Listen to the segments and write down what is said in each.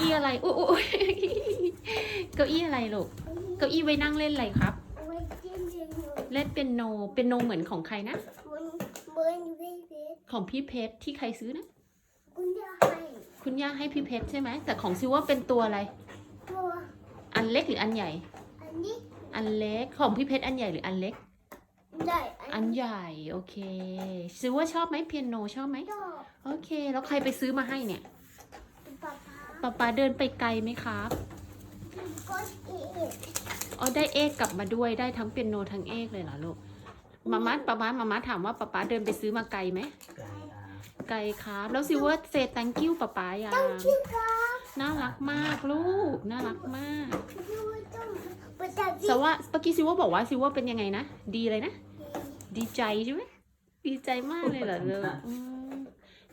อี้อะไรอุ้ยอุ๊ยเก้าอี้อะไรลูกเก้าอี้ไว้นั่งเล่นอะไรครับเอาไว้จิ้มเรียนอยู่เล่นเป็นโนเป็นโนเหมือนของใครนะบนบนเวทีของพี่เพชรที่ใครซื้อนะ คุณจะให้คุณย่าให้พี่เพชรใช่ไหมแต่ของซิว่าเป็นตัวอะไร ตัวอันเล็กหรืออันใหญ่ อันนี้อันเล็กของพี่เพชรอันใหญ่หรืออันเล็กได้อันใหญ่โอเคซิว่าชอบไหมเปียโนชอบไหมชอบโอเค แล้วใครไปซื้อมาให้เนี่ย ป๊าป๊าป๊าป๊าเดินไปไกลไหมครับก็อีกอ๋อได้เอกกลับมาด้วยได้ทั้งเปียโนทั้งเอกเลยเหรอลูกมาม่าป๊าป๊ามาม่าถามว่าป๊าป๊าเดินไปซื้อมาไกลไหม ไก่อาไกลครับ แล้วซิว่าเซ thank you ป๊าป๊ายังชื่อครับน่ารักมากลูก น่ารักมากชื่อต้องภาษาจีแต่นว่าเมื่อกี้ซิว่าบอกว่าซิว่าเป็นยังไงนะ ดีเลยนะ ดีใจใช่ไหม ดีใจมากเลยเหรอลูกอืม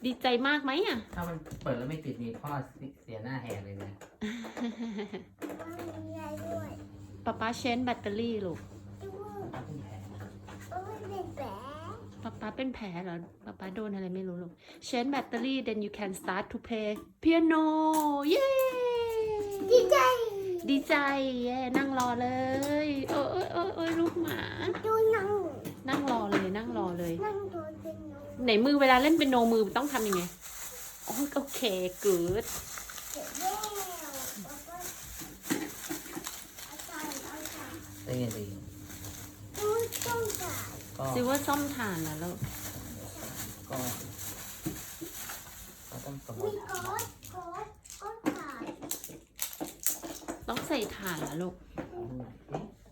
ดีใจมากไหมอะ ถ้ามันเปิดแล้วไม่ติดนี่พ่อเสียหน้าแหกเลยนะมีอะไรด้วยป๊าป๊าเชนแบตเตอรี่ลูกดูถ้าเป็นแผลเอาไว้เป็นแผลป๊าป๊าเป็นแผลเหรอป๊าป๊าโดนอะไรไม่รู้ลูก change battery then you can start to play piano เย้ดีใจ ดีใจเย้นั่งรอเลยเออเออเออเออ รอเลยนั่งดูเป็นหนูไหนมือเวลาเล่นเป็นโนมือต้องทำยังไงโอโอเค good เสร็จแล้วแล้วก็เอาใส่เอาใส่ได้ยินดีดูต้องใส่ก็ซิว่าซ่อมฐานนะลูกก็ก็ต้องประมวมีลโค้ดโค้ดโค้ดใส่ต้องใส่ฐานนะลูกถาม